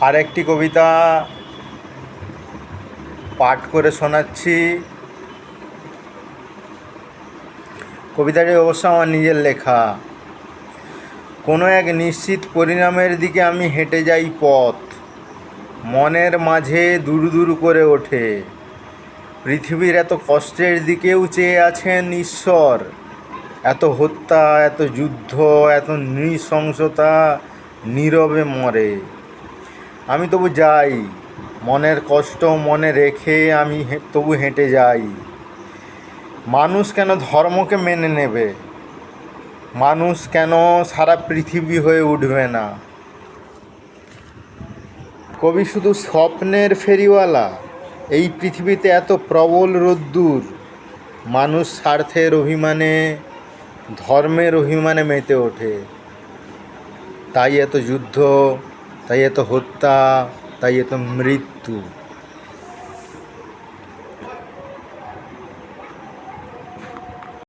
আরেকটি কবিতা পাঠ করে শোনাচ্ছি। কবিতাটি অবশ্য আমার নিজের লেখা। কোনো এক নিশ্চিত পরিণামের দিকে আমি হেঁটে যাই পথ। মনের মাঝে দূর দূর করে ওঠে। পৃথিবীর এত কষ্টের দিকেও চেয়ে আছেন ঈশ্বর। এত হত্যা, এত যুদ্ধ, এত নৃশংসতা নীরবে মরে। আমি তবু যাই। মনের কষ্ট মনে রেখে আমি তবু হেঁটে যাই। মানুষ কেন ধর্মকে মেনে নেবে? মানুষ কেন সারা পৃথিবী হয়ে উঠবে না? কবি শুধু স্বপ্নের ফেরিওয়ালা। এই পৃথিবীতে এত প্রবল রোদ্দুর। মানুষ স্বার্থের অভিমানে, ধর্মের অভিমানে মেতে ওঠে। তাই এত যুদ্ধ তাই এত হত্যা তাই এত মৃত্যু।